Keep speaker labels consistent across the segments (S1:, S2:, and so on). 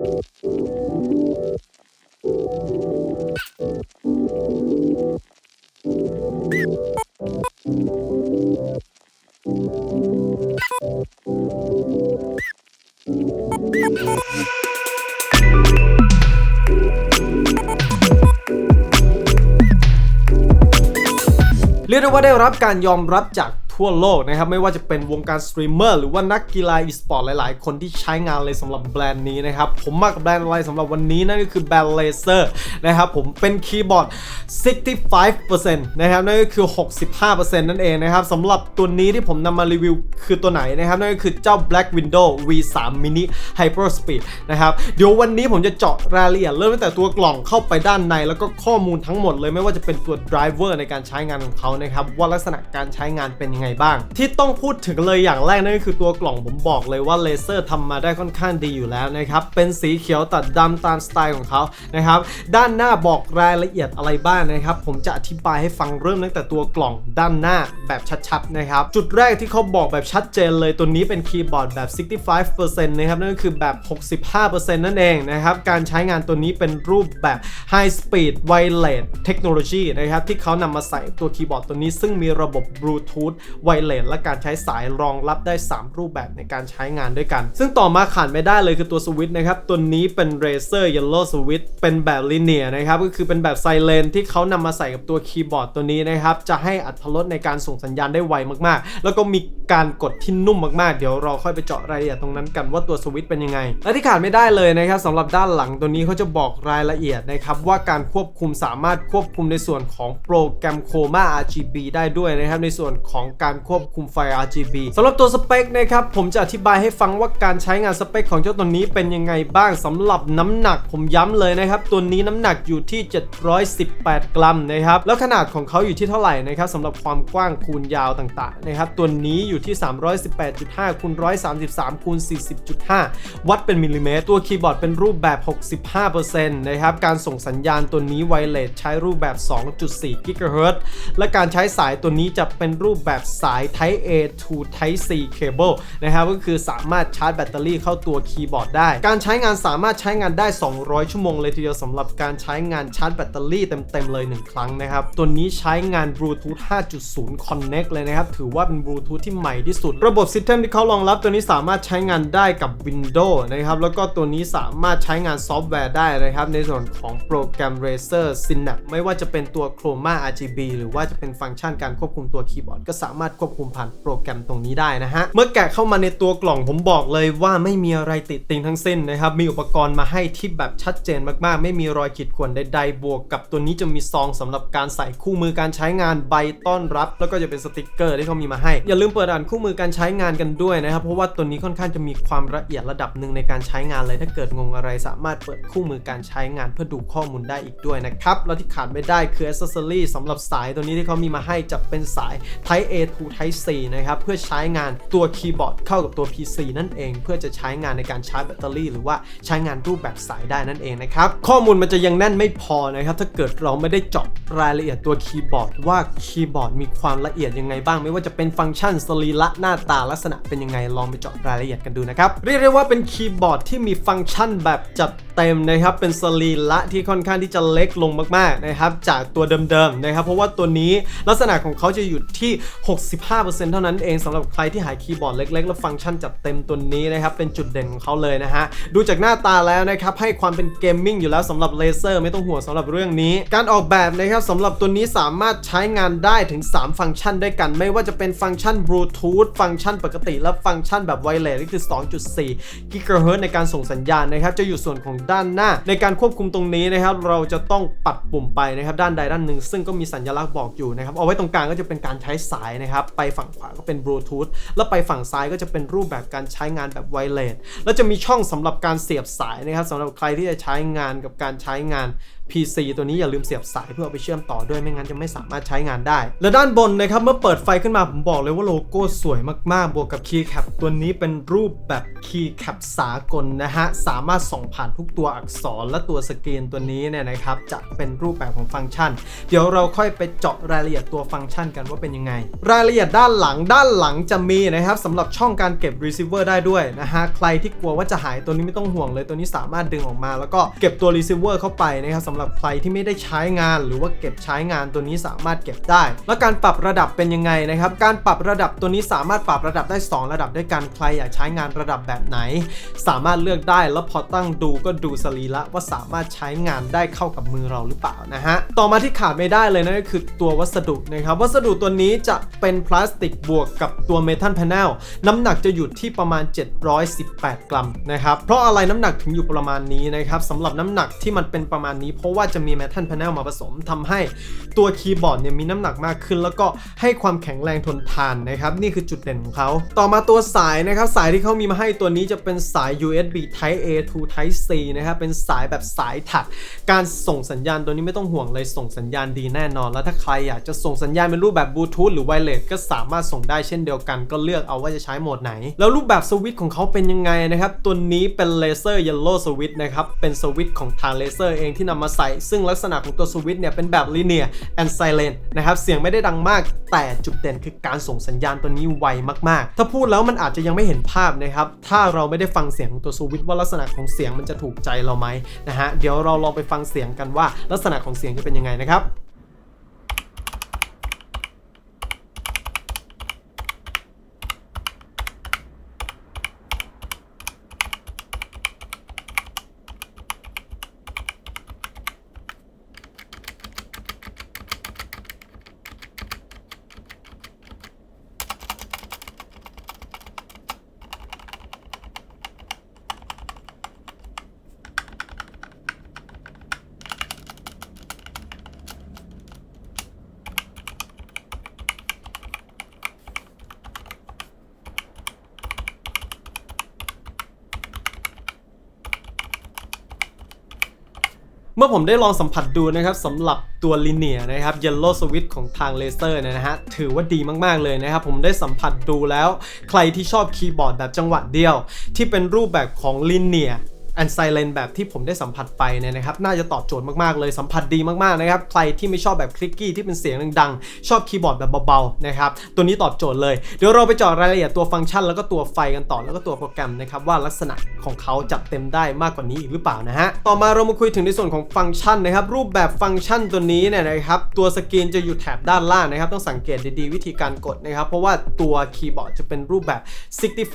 S1: เรียกได้ว่าได้รับการยอมรับจาก ทั่วโลกนะครับ ไม่ว่าจะเป็นวงการสตรีมเมอร์หรือว่านักกีฬาอีสปอร์ตหลายๆ คนที่ใช้งานเลยสำหรับแบรนด์นี้นะครับ ผมมากับแบรนด์อะไรสำหรับวันนี้นั่นก็คือแบรนด์เลเซอร์นะครับผมเป็นคีย์บอร์ด 65%นะครับนั่นก็คือ 65%นั่นเองนะครับสำหรับตัวนี้ที่ผมนำมารีวิวคือตัวไหนนะครับนั่นก็คือเจ้า Black Window V3 Mini Hyper Speed นะครับเดี๋ยววันนี้ผมจะเจาะรายละเอียดเริ่มตั้งแต่ตัวกล่องเข้าไปด้านใน แล้วก็ข้อมูลทั้งหมดเลยไม่ว่าจะเป็นตัว driver ในการใช้งานของเขานะครับว่าลักษณะการใช้งานเป็นยังไงบ้าง ที่ต้องพูดถึงเลยอย่างแรกนั่นก็คือตัวกล่องผมบอกเลยว่าเลเซอร์ทำมาได้ค่อนข้างดีอยู่แล้วนะครับเป็นสีเขียวตัดดำตามสไตล์ของเขานะครับด้านหน้าบอกรายละเอียดอะไรบ้างนะครับผมจะอธิบายให้ฟังเริ่มตั้งแต่ตัวกล่องด้านหน้าแบบชัดๆนะครับจุดแรกที่เขาบอกแบบชัดเจนเลยตัวนี้เป็นคีย์บอร์ดแบบ 65%นะครับนั่นก็คือแบบ 65%นั่นเองนะครับการใช้งานตัวนี้เป็นรูปแบบ High Speed Wireless Technology นะครับที่เขานำมาใส่ตัวคีย์บอร์ดตัวนี้ซึ่งมีระบบ Bluetooth Wireless และการใช้สายรองรับได้ 3 รูปแบบในการใช้งานด้วยกัน ซึ่งต่อมาขาดไม่ได้เลยคือตัวสวิตช์นะครับ ตัวนี้เป็น Razer Yellow Switch เป็นแบบ Linear นะครับ ก็คือเป็นแบบ Silent ที่เขานำมาใส่กับตัวคีย์บอร์ดตัวนี้นะครับ จะให้อัตรถรสในการส่งสัญญาณได้ไวมากๆ แล้วก็มีการกดที่นุ่มมากๆ เดี๋ยวเราค่อยไปเจาะรายละเอียดตรงนั้นกันว่าตัวสวิตช์เป็นยังไง และที่ขาดไม่ได้เลยนะครับสำหรับด้านหลังตัวนี้เขาจะบอกรายละเอียดนะครับว่าการควบคุมสามารถควบคุมในส่วนของโปรแกรม Chroma RGB ได้ด้วยนะครับในส่วนของการควบคุมไฟ RGB สำหรับตัวสเปคนะครับ ผมจะอธิบายให้ฟังว่าการใช้งานสเปคของเจ้าตัวนี้เป็นยังไงบ้างสำหรับน้ำหนักผมย้ำเลยนะครับ ตัวนี้น้ำหนักอยู่ที่ 718 กรัมนะครับ แล้วขนาดของเขาอยู่ที่เท่าไหร่นะครับสำหรับความกว้างคูณยาวต่างๆนะครับ ตัวนี้อยู่ที่ 318.5คูณ133คูณ40.5 วัดเป็นมิลลิเมตร ตัวคีย์บอร์ดเป็นรูปแบบ 65%นะครับ การส่งสัญญาณตัวนี้ไวเลสใช้รูปแบบ 2.4 GHz และการใช้สายตัวนี้จะเป็นรูปแบบสาย Type A to Type C cable นะครับก็คือสามารถชาร์จแบตเตอรี่เข้าตัวคีย์บอร์ดได้ การใช้งานสามารถใช้งานได้ 200 ชั่วโมงเลยทีเดียวสำหรับการใช้งานชาร์จแบตเตอรี่เต็มๆเลย 1 ครั้งนะครับ ตัวนี้ใช้งาน Bluetooth 5.0 Connect เลยนะครับ ถือว่าเป็น Bluetooth ที่ใหม่ที่สุด ระบบ System ที่เขารองรับตัวนี้สามารถใช้งานได้กับ Windows นะครับ แล้วก็ตัวนี้สามารถใช้งานซอฟต์แวร์ได้นะครับ ในส่วนของโปรแกรม Razer Synapse ไม่ว่าจะเป็นตัว Chroma RGB หรือว่าจะเป็นฟังก์ชันการควบคุมตัวคีย์บอร์ดก็สามารถควบคุมผ่านโปรแกรมตรงนี้ได้นะฮะ เมื่อแกะเข้ามาในตัวกล่องผมบอกเลยว่าไม่มีอะไรติดติงทั้งสิ้นนะครับ มีอุปกรณ์มาให้ที่แบบชัดเจนมากๆ ไม่มีรอยขีดข่วนใดๆ บวกกับตัวนี้จะมีซองสำหรับการใส่คู่มือการใช้งานใบต้อนรับ แล้วก็จะเป็นสติกเกอร์ที่เขามีมาให้ อย่าลืมเปิดอ่านคู่มือการใช้งานกันด้วยนะครับ เพราะว่าตัวนี้ค่อนข้างจะมีความละเอียดระดับหนึ่งในการใช้งานเลย ถ้าเกิดงงอะไรสามารถเปิดคู่มือการใช้งานเพื่อดูข้อมูลได้อีกด้วยนะครับ แล้วที่ขาดไม่ได้คือ accessory สำหรับสายตัวนี้ที่เขามีมาให้จะเป็นสาย Type A to Type C นะครับ เพื่อใช้งานตัวคีย์บอร์ดเข้ากับตัว PC นั่นเอง เพื่อจะใช้งานในการชาร์จแบตเตอรี่ หรือว่าใช้งานรูปแบบสายได้นั่นเองนะครับ ข้อมูลมันจะยังแน่นไม่พอนะครับ ถ้าเกิดเราไม่ได้เจาะรายละเอียดตัวคีย์บอร์ดว่าคีย์บอร์ดมีความละเอียดยังไงบ้าง ไม่ว่าจะเป็นฟังก์ชันสรีระหน้าตาลักษณะเป็นยังไงลองไปเจาะรายละเอียดกันดูนะครับเรียกได้ว่าเป็นคีย์บอร์ดที่มีฟังก์ชันแบบจัดเต็มนะครับเป็นสรีระที่ค่อนข้างที่จะเล็กลงมากๆนะครับจากตัวเดิมๆนะครับเพราะว่าตัวนี้ลักษณะของเขาจะอยู่ที่65%เท่านั้นเองสำหรับใครที่หายคีย์บอร์ดเล็ก ๆ และฟังก์ชันจัดเต็มตัวนี้นะครับ เป็นจุดเด่นของเขาเลยนะฮะ ดูจากหน้าตาแล้วนะครับ ให้ความเป็นเกมมิ่งอยู่แล้วสำหรับเลเซอร์ไม่ต้องห่วงสำหรับเรื่องนี้ การออกแบบนะครับสำหรับตัวนี้สามารถใช้งานได้ถึง 3 ฟังก์ชันด้วยกัน ไม่ว่าจะเป็นฟังก์ชันบลูทูธฟังก์ชันปกติ และฟังก์ชันแบบไวเลสก็คือ 2.4 กิกะเฮิรตซ์ในการส่งสัญญาณนะครับจะอยู่ส่วนของด้านหน้า ในการควบคุมตรงนี้นะครับเราจะต้องปัดปุ่มไปนะครับด้านใดด้านหนึ่งซึ่งก็มีสัญลักษณ์บอกอยู่นะครับเอาไว้ตรงกลางก็จะเป็นการใช้สายนะครับไปฝั่งขวาก็เป็นบลูทูธแล้วไปฝั่งซ้ายก็จะเป็นรูปแบบการใช้งานแบบไวเลสแล้วจะมีช่องสำหรับการเสียบสายนะครับสำหรับใครที่จะใช้งานกับการใช้งาน PC ตัวนี้อย่าลืมเสียบสายเพื่อเอาไปเชื่อมต่อด้วยไม่งั้นจะไม่สามารถใช้งานได้ และด้านบนนะครับเมื่อเปิดไฟขึ้นมาผมบอกเลยว่าโลโก้สวยมากๆ บวกกับคีย์แคปตัวนี้เป็นรูปแบบคีย์แคปสากลนะฮะสามารถส่องผ่านทุกตัวอักษรและตัวสกรีนตัวนี้เนี่ยนะครับจะเป็นรูปแบบของฟังก์ชัน เดี๋ยวเราค่อยไปเจาะรายละเอียดตัวฟังก์ชันกันว่าเป็นยังไง รายละเอียดด้านหลังด้านหลังจะมีนะครับสำหรับช่องการเก็บ receiver ได้ด้วยนะฮะใครที่กลัวว่าจะหายตัวนี้ไม่ต้องห่วงเลยตัวนี้สามารถดึงออกมา แล้วก็เก็บตัว receiver เข้าไปนะครับสำหรับใครที่ไม่ได้ใช้งาน หรือว่าเก็บใช้งานตัวนี้สามารถเก็บได้ แล้วการปรับระดับเป็นยังไงนะครับ การปรับระดับตัวนี้สามารถปรับระดับได้ 2 ระดับด้วยกันใครอยากใช้งานระดับแบบไหน สามารถเลือกได้แล้วพอตั้งดูก็ดูสรีระว่าสามารถใช้งานได้เข้ากับมือเราหรือเปล่านะฮะต่อมาที่ขาดไม่ได้เลยนั่นก็คือตัววัสดุนะครับวัสดุตัวนี้จะเป็นพลาสติกบวกกับตัวเมทัลแพนเนลน้ำหนักจะอยู่ที่ประมาณ 718 กรัมนะครับเพราะอะไรน้ำหนักถึงอยู่ประมาณนี้นะครับสำหรับน้ำหนักที่มันเป็นประมาณนี้เพราะราะว่าจะมีเมทัลพนเนลมาผสมทำให้ตัวคีย์บอร์ดเนี่ยมีน้ำหนักมากขึ้น แล้วก็ให้ความแข็งแรงทนทานนะครับนี่คือจุดเด่นของเขา ต่อมาตัวสายนะครับสายที่เขามีมาให้ตัวนี้จะเป็นสาย USB Type A to Type C นะครับเป็นสายแบบสายถัก การส่งสัญญาณตัวนี้ไม่ต้องห่วงเลยส่งสัญญาณดีแน่นอน แล้วถ้าใครอยากจะส่งสัญญาณเป็นรูปแบบบลูทูธหรือไวเลสก็สามารถส่งได้เช่นเดียวกัน ก็เลือกเอาว่าจะใช้โหมดไหน แล้วรูปแบบสวิตช์ของเขาเป็นยังไงนะครับตัวนี้เป็นเลเซอร์เยลโล่สวิตช์นะครับเป็นสวิตช์ของทางเลเซอร์เองที่นำมาใสซึ่งลักษณะของตัวสวิตช์เนี่ยเป็นแบบ linear and silent นะครับเสียงไม่ได้ดังมากแต่จุดเด่นคือการส่งสัญญาณตัวนี้ไวมากๆ ถ้าพูดแล้วมันอาจจะยังไม่เห็นภาพนะครับถ้าเราไม่ได้ฟังเสียงของตัวสวิตช์ว่าลักษณะของเสียงมันจะถูกใจเราไหมนะฮะเดี๋ยวเราลองไปฟังเสียงกันว่าลักษณะของเสียงจะเป็นยังไงนะครับ มื่อผมได้ลองสัมผัสดูนะครับสำหรับตัวลิเนียนะครับเยลโล่สวิตของทางเลเซอร์เนี่ยนะฮะถือว่าดีมากๆเลยนะครับ ผมได้สัมผัสดูแล้ว ใครที่ชอบคีย์บอร์ดแบบจังหวะเดียว ที่เป็นรูปแบบของลิเนีย แอนไซเลนแบบที่ผมได้สัมผัสไปเนี่ยนะครับน่าจะตอบโจทย์มากๆเลยสัมผัสดีมากๆนะครับใครที่ไม่ชอบแบบคลิกกี้ที่เป็นเสียงดังๆ ชอบคีย์บอร์ดแบบเบาๆนะครับตัวนี้ตอบโจทย์เลยเดี๋ยวเราไปเจาะรายละเอียดตัวฟังก์ชัน แล้วก็ตัวไฟกันต่อแล้วก็ตัวโปรแกรมนะครับว่าลักษณะของเขาจัดเต็มได้มากกว่านี้อีกหรือเปล่านะฮะต่อมาเรามาคุยถึงในส่วนของฟังก์ชันนะครับรูปแบบฟังก์ชันตัวนี้เนี่ยนะครับตัวสกรีนจะอยู่แถบด้านล่างนะครับต้องสังเกตดีๆวิธีการกดนะครับเพราะว่าตัวคีย์บอร์ดจะเป็นรูปแบบ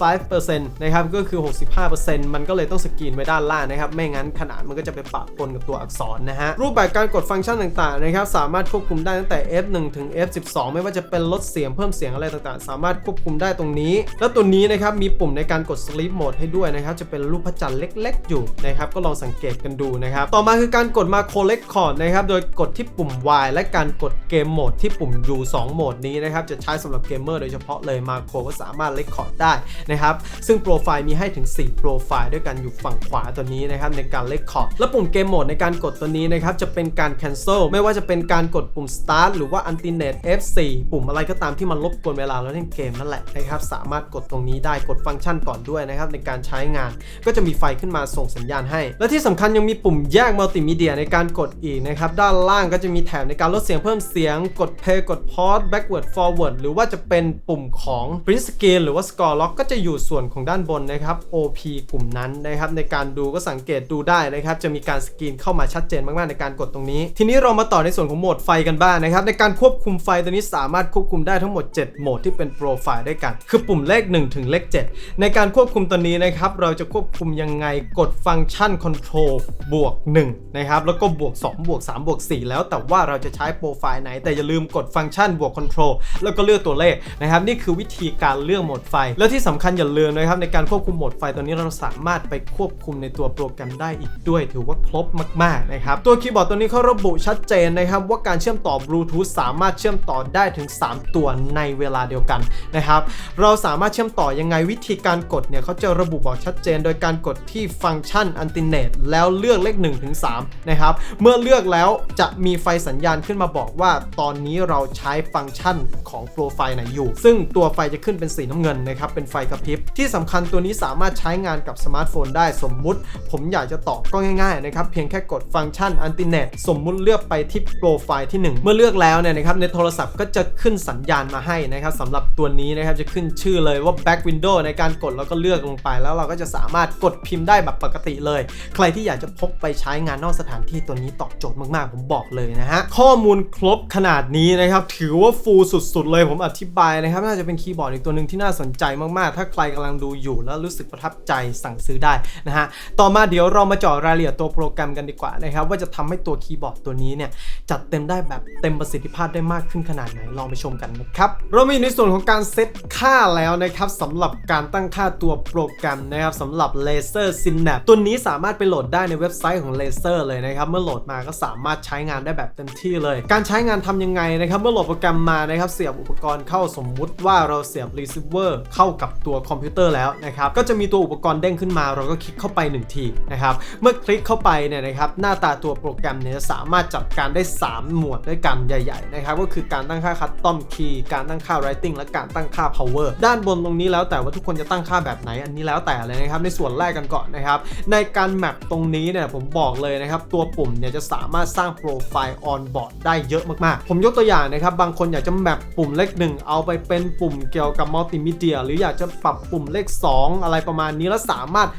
S1: 65%นะครับก็คือ 65%มันก็เลยต้องสกรีนไว้ด้านล่างนะครับ ไม่งั้นขนาดมันก็จะไปปะปนกับตัวอักษรนะฮะ รูปแบบการกดฟังก์ชันต่างๆนะครับ สามารถควบคุมได้ตั้งแต่ F1 ถึง F12 ไม่ว่าจะเป็นลดเสียงเพิ่มเสียงอะไรต่างๆ สามารถควบคุมได้ตรงนี้ แล้วตัวนี้นะครับมีปุ่มในการกด sleep mode ให้ด้วยนะครับ จะเป็นรูปพระจันทร์เล็ก ๆ อยู่นะครับ ก็ลองสังเกตกันดูนะครับ ต่อมาคือการกดมา collect chord นะครับ โดยกดที่ปุ่ม Y และการกดเกมโหมดที่ปุ่ม U 2โหมดนี้นะครับ จะใช้สำหรับเกมเมอร์โดยเฉพาะเลยมาโคก็สามารถเล็กคอร์ดได้นะครับ ซึ่งโปรไฟล์มีให้ถึง 4 โปรไฟล์ด้วยกันอยู่ฝั่งขวาตัวนี้นะครับในการเล็กคอร์ดและปุ่มเกมโหมดในการกดตัวนี้นะครับจะเป็นการ cancel ไม่ว่าจะเป็นการกดปุ่ม start หรือว่า alternate F4 ปุ่มอะไรก็ตามที่มันรบกวนเวลาเราเล่นเกมนั่นแหละนะครับสามารถกดตรงนี้ได้กดฟังก์ชันก่อนด้วยนะครับในการใช้งานก็จะมีไฟขึ้นมาส่งสัญญาณให้ และที่สำคัญยังมีปุ่มแยกมัลติมีเดียในการกดอีกนะครับด้านล่างก็จะมีแถบในการลดเสียงเพิ่มเสียง กด play กด pause backward forward หรือว่าจะเป็นปุ่มของ print screen หรือว่า score lock ก็จะอยู่ส่วนของด้านบนนะครับ OP กลุ่มนั้นนะครับในการดูก็สังเกตดูได้นะครับ จะมีการสกรีนเข้ามาชัดเจนมากๆในการกดตรงนี้ ทีนี้เรามาต่อในส่วนของโหมดไฟกันบ้างนะครับ ในการควบคุมไฟตัวนี้สามารถควบคุมได้ทั้งหมด 7 โหมดที่เป็นโปรไฟล์ด้วยกัน คือปุ่มเลข 1 ถึงเลข 7 ในการควบคุมตัวนี้นะครับ เราจะควบคุมยังไงกดฟังก์ชัน Control บวก1นะครับ แล้วก็บวก 2 บวก 3 บวก 4 แล้วแต่ว่าเราจะใช้โปรไฟล์ไหน แต่อย่าลืมกดฟังก์ชันบวก Control แล้วก็เลือกตัวเลขนะครับ นี่คือวิธีการเลือกโหมดไฟ แล้วที่สำคัญอย่าลืมนะครับในการควบคุมโหมดไฟตัวนี้เราสามารถไปควบคุมมในตัวโปรแกรมได้อีกด้วย ถือว่าครบมากๆนะครับตัวคีย์บอร์ดตัวนี้เขาระบุชัดเจนนะครับว่าการเชื่อมต่อบลูทูธสามารถเชื่อมต่อได้ถึง 3 ตัวในเวลาเดียวกันนะครับเราสามารถเชื่อมต่อยังไงวิธีการกดเนี่ยเขาจะระบุบอกชัดเจน โดยการกดที่ฟังก์ชันอันติเนตแล้วเลือกเลข1ถึง3นะครับเมื่อเลือกแล้วจะมีไฟสัญญาณขึ้นมาบอกว่า ตอนนี้เราใช้ฟังก์ชันของโปรไฟล์ไหนอยู่ ซึ่งตัวไฟจะขึ้นเป็นสีน้ำเงินนะครับเป็นไฟกระพริบที่สำคัญตัวนี้สามารถใช้งานกับสมาร์ทโฟนได้สมมติ ผมอยากจะต่อก็ง่ายๆนะครับเพียงแค่กดฟังก์ชันอันติเนตสมมุติเลือกไปที่โปรไฟล์ที่ 1 เมื่อเลือกแล้วเนี่ยนะครับในโทรศัพท์ก็จะขึ้นสัญญาณมาให้นะครับสำหรับตัวนี้นะครับจะขึ้นชื่อเลยว่า back window ในการกดแล้วก็เลือกลงไป แล้วเราก็จะสามารถกดพิมพ์ได้แบบปกติเลย ใครที่อยากจะพกไปใช้งานนอกสถานที่ตัวนี้ตอบโจทย์มากๆ ผมบอกเลยนะฮะข้อมูลครบขนาดนี้นะครับถือว่าฟูลสุดๆเลยผมอธิบายนะครับน่าจะเป็นคีย์บอร์ดอีกตัวหนึ่งที่น่าสนใจมากๆ ถ้าใครกำลังดูอยู่แล้วรู้สึกประทับใจสั่งซื้อได้นะฮะต่อมาเดี๋ยวเรามาเจาะรายละเอียดตัวโปรแกรมกันดีกว่านะครับว่าจะทำให้ตัวคีย์บอร์ดตัวนี้เนี่ยจัดเต็มได้แบบเต็มประสิทธิภาพได้มากขึ้นขนาดไหนลองไปชมกันนะครับเรามีในส่วนของการเซตค่าแล้วนะครับสำหรับการตั้งค่าตัวโปรแกรมนะครับสำหรับ Laser Synapse ตัวนี้สามารถไปโหลดได้ในเว็บไซต์ของ Laser เลยนะครับเมื่อโหลดมาก็สามารถใช้งานได้แบบเต็มที่เลย การใช้งานทำยังไงนะครับเมื่อโหลดโปรแกรมมานะครับเสียบอุปกรณ์เข้าสมมุติว่าเราเสียบ receiver เข้ากับตัวคอมพิวเตอร์แล้วนะครับก็จะมีตัวอุปกรณ์เด้งขึ้นมา เราก็คลิกเข้าไป1 ทีนะครับ เมื่อคลิกเข้าไปเนี่ยนะครับหน้าตาตัวโปรแกรมเนี่ยจะสามารถจัดการได้ 3 หมวดด้วยกันใหญ่ๆนะครับก็คือการตั้งค่า custom key การตั้งค่า writing และการตั้งค่า power ด้านบนตรงนี้แล้วแต่ว่าทุกคนจะตั้งค่าแบบไหนอันนี้แล้วแต่เลยนะครับในส่วนแรกกันก่อนนะครับในการแมปตรงนี้เนี่ยผมบอกเลยนะครับตัวปุ่มเนี่ยจะสามารถสร้างโปรไฟล์ on board ได้เยอะมากๆ ผมยกตัวอย่างนะครับบางคนอยากจะแมปปุ่มเลขหนึ่งเอาไปเป็นปุ่มเกี่ยวกับมัลติมีเดีย หรืออยากจะปรับปุ่มเลข 2 อะไรประมาณนี้แล้วสามารถ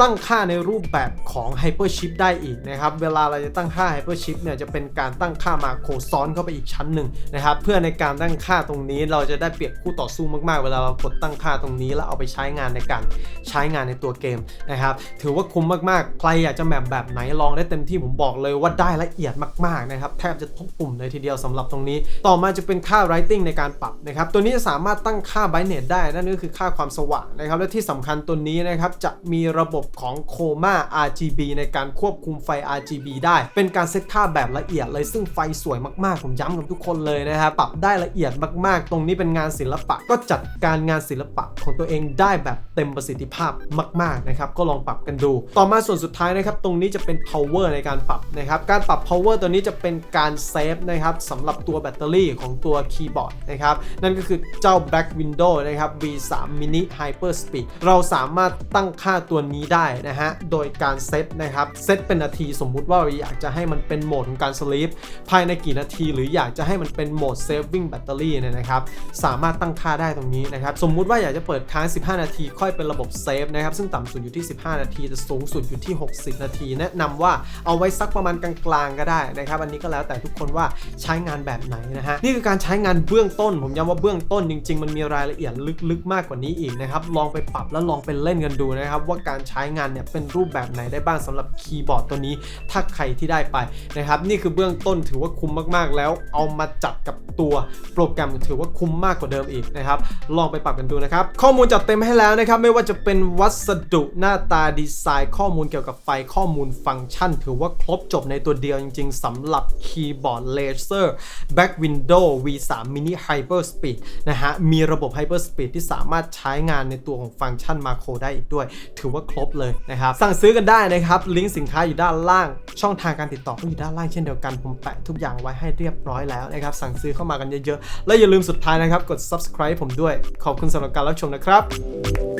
S1: ตั้งค่าในรูปแบบของ Hyperchip ได้อีกนะครับ เวลาเราจะตั้งค่า Hyperchip เนี่ยจะเป็นการตั้งค่ามาโครซ้อนเข้าไปอีกชั้นหนึ่งนะครับ เพื่อในการตั้งค่าตรงนี้เราจะได้เปรียบคู่ต่อสู้มาก ๆ เวลาเรากดตั้งค่าตรงนี้ แล้วเอาไปใช้งานในการใช้งานในตัวเกมนะครับ ถือว่าคุ้มมาก ๆ ใครอยากจะแมปแบบไหนลองได้เต็มที่ผมบอกเลยว่าได้ละเอียดมาก ๆ นะครับ แทบจะทุกปุ่มเลยทีเดียวสำหรับตรงนี้ ต่อมาจะเป็นค่า writing ในการปรับนะครับ ตัวนี้จะสามารถตั้งค่า brightness ได้ นั่นก็คือค่าความสว่างนะครับ และที่สำคัญตัวนี้นะครับจะมีระบบของโคม่า RGB ในการควบคุมไฟ RGB ได้ เป็นการเซตค่าแบบละเอียดเลยซึ่งไฟสวยมากๆ ผมย้ำกับทุกคนเลยนะครับปรับได้ละเอียดมากๆ ตรงนี้เป็นงานศิลปะก็จัดการงานศิลปะของตัวเองได้แบบเต็มประสิทธิภาพมากๆนะครับก็ลองปรับกันดู ต่อมาส่วนสุดท้ายนะครับตรงนี้จะเป็น power ในการปรับนะครับการปรับ power ตัวนี้จะเป็นการเซฟนะครับสำหรับตัวแบตเตอรี่ของตัวคีย์บอร์ดนะครับนั่นก็คือเจ้า Black Window นะครับ V3 Mini Hyper Speed เราสามารถตั้งค่าตัวนี้ได้ได้นะฮะ โดยการเซตนะครับ เซตเป็นนาทีสมมุติว่าเราอยากจะให้มันเป็นโหมดของการสลีปภายในกี่นาที หรืออยากจะให้มันเป็นโหมด saving battery เนี่ยนะครับ สามารถตั้งค่าได้ตรงนี้นะครับ สมมุติว่าอยากจะเปิดค้าง 15 นาที ค่อยเป็นระบบเซฟนะครับ ซึ่งต่ำสุดอยู่ที่ 15 นาที แต่สูงสุดอยู่ที่ 60 นาที แนะนำว่าเอาไว้สักประมาณกลางๆก็ได้นะครับ อันนี้ก็แล้วแต่ทุกคนว่าใช้งานแบบไหนนะฮะ นี่คือการใช้งานเบื้องต้น ผมย้ำว่าเบื้องต้นจริง ๆ มันมีรายละเอียดลึกๆ มากกว่านี้อีกนะครับ ลองไปปรับแล้วลองไปเล่นกันดูนะครับว่าการใช้งานเนี่ยเป็นรูปแบบไหนได้บ้างสำหรับคีย์บอร์ดตัวนี้ ถ้าใครที่ได้ไปนะครับนี่คือเบื้องต้นถือว่าคุ้มมากๆ แล้วเอามาจัดกับตัวโปรแกรมถือว่าคุ้มมากกว่าเดิมอีกนะครับลองไปปรับกันดูนะครับข้อมูลจัดเต็มให้แล้วนะครับไม่ว่าจะเป็นวัสดุหน้าตาดีไซน์ ข้อมูลเกี่ยวกับไฟข้อมูลฟังก์ชัน ถือว่าครบจบในตัวเดียวจริง ๆสำหรับคีย์บอร์ด Laser Back Window V3 Mini Hyper Speed นะฮะมีระบบ Hyper Speed ที่สามารถใช้งานในตัวของฟังก์ชันมาโครได้อีกด้วย ถือว่าครบเลยนะครับสั่งซื้อกันได้นะครับลิงก์สินค้าอยู่ด้านล่าง ช่องทางการติดต่อก็อยู่ด้านล่างเช่นเดียวกันผมแปะทุกอย่างไว้ให้เรียบร้อยแล้วนะครับสั่งซื้อเข้ามากันเยอะๆและอย่าลืมสุดท้ายนะครับกด subscribe ผมด้วย ขอบคุณสำหรับการรับชมนะครับ